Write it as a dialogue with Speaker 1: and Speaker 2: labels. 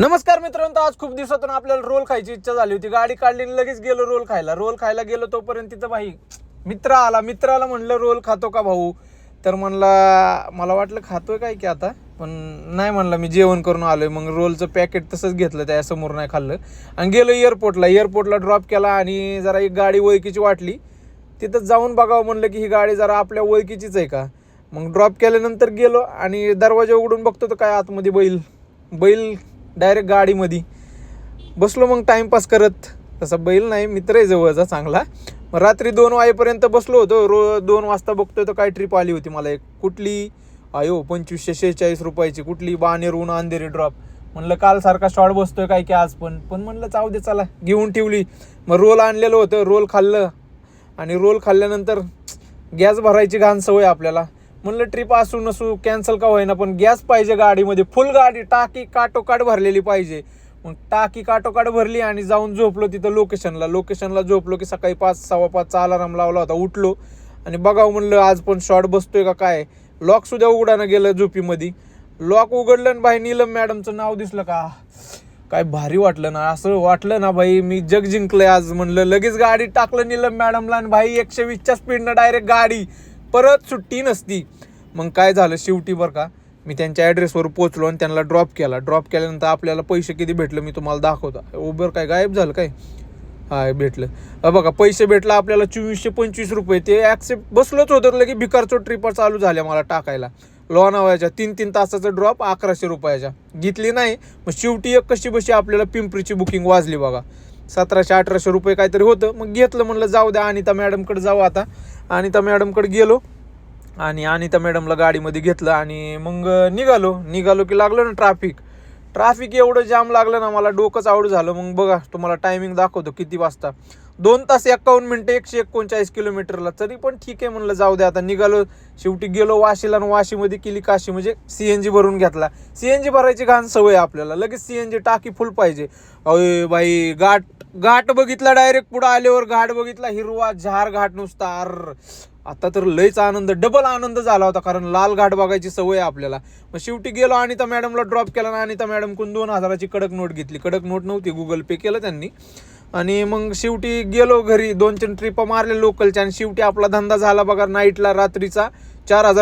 Speaker 1: नमस्कार मित्रांनो आज खूप दिवसातून आपल्याला रोल खायची इच्छा झाली होती. गाडी काढली लगेच गेलो रोल खायला. रोल खायला गेलो तोपर्यंत तिथं भाई मित्र आला. मित्राला म्हणलं रोल खातो का भाऊ? तर म्हणला मला वाटलं खातोय काय की आता? पण नाही म्हणलं मी जेवण करून आलोय. मग रोलचं पॅकेट तसंच घेतलं त्या समोर नाही खाल्लं. आणि गेलो एअरपोर्टला एअरपोर्टला ड्रॉप केला आणि जरा एक गाडी ओळखीची वाटली. तिथं जाऊन बघावं म्हणलं की ही गाडी जरा आपल्या ओळखीचीच आहे का? मग ड्रॉप केल्यानंतर गेलो आणि दरवाजा उघडून बघतो तर काय आतमध्ये बैल? बैल डायरेक्ट गाडीमध्ये. बसलो मग टाईमपास करत. तसा बैल नाही मित्र आहे जवळचा चांगला. मग रात्री दोन वाजेपर्यंत बसलो होतो. रो दोन वाजता बघतोय तर काय ट्रिप आली होती मला एक. कुठली? आयो पंचवीसशे शेहेचाळीस रुपयाची. कुठली? बाणेरून अंधेरी ड्रॉप म्हणलं काल सारखा शॉर्ट बसतोय काय की आज पण. पण म्हणलं चाव दे चला. घेऊन ठेवली. मग रोल आणलेलं होतं. रोल खाल्लं. आणि रोल खाल्ल्यानंतर गॅस भरायची घाण सवय आपल्याला. म्हणलं ट्रिप असू नसू कॅन्सल का होईना पण गॅस पाहिजे गाडीमध्ये. फुल गाडी टाकी काटोकाट भरलेली पाहिजे. मग टाकी काटोकाट भरली आणि जाऊन झोपलो तिथं लोकेशनला लोकेशनला झोपलो की सकाळी पाच सव्वा पाचचा अलाराम लावला होता उठलो. आणि बघावं म्हणलं आज पण शॉर्ट बसतोय का काय? लॉक सुद्धा उघडानं गेलं झोपीमध्ये. लॉक उघडलं आणि बाई नीलम मॅडमचं नाव दिसलं का? काय भारी वाटलं ना असं वाटलं ना भाई मी जग जिंकलंय आज म्हणलं. लगेच गाडी टाकलं नीलम मॅडमला आणि भाई एकशे वीसच्या स्पीडनं डायरेक्ट गाडी. परत सुट्टी नसती. मग काय झालं शेवटी बरं का मी त्यांच्या ॲड्रेसवर पोचलो आणि त्यांना ड्रॉप केला. ड्रॉप केल्यानंतर आपल्याला पैसे किती भेटलं मी तुम्हाला दाखवतो. उबर काय गायब झालं काय? हाय भेटलं. बघा पैसे भेटला आपल्याला चोवीसशे पंचवीस रुपये. ते ॲक्सेप्ट बसलोच होतं की भिकारचो ट्रिपर चालू झाल्या मला टाकायला. लोणावळ्याच्या तीन तीन तासाचं ड्रॉप अकराशे रुपयाच्या. घेतली नाही मग शेवटी एक कशी बशी आपल्याला पिंपरीची बुकिंग वाजली बघा. सतराशे अठराशे रुपये काहीतरी होतं. मग घेतलं म्हणलं जाऊ द्या अनिता मॅडमकडे जाऊ आता. अनिता मॅडमकडे गेलो आणि अनिता मॅडमला गाडीमध्ये घेतलं आणि मग निघालो. निघालो की लागलं ना ट्रॅफिक ट्रॅफिक एवढं जाम लागलं ना मला डोकंच आवड झालं. मग बघा तुम्हाला टायमिंग दाखवतो किती वाजता. दोन तास एक्कावन्न मिनटं एकशे एकोणचाळीस किलोमीटरला. तरी पण ठीक आहे म्हणलं जाऊ द्या आता निघालो. शेवटी गेलो वाशीला आणि वाशीमध्ये केली काशी म्हणजे सी एन जी भरून घेतला. सी एन जी भरायची घाण सवय आपल्याला. लगेच सी एन जी टाकी फुल पाहिजे. अय बाई गाठ घाट बघितला डायरेक्ट पुढं आल्यावर घाट बघितला हिरवा झार घाट नुसता. अर आता तर लयच आनंद डबल आनंद झाला होता कारण लाल घाट बघायची सवय आहे आपल्याला. मग शेवटी गेलो आणि त्या मॅडमला ड्रॉप केला आणि त्या मॅडमकडून दोन हजाराची कडक नोट घेतली. कडक नोट नव्हती गुगल पे केलं त्यांनी. आणि मग शेवटी गेलो घरी दोन तीन ट्रिप मारले लोकलच्या आणि शेवटी आपला धंदा झाला बघा नाईटला रात्रीचा. चार हजार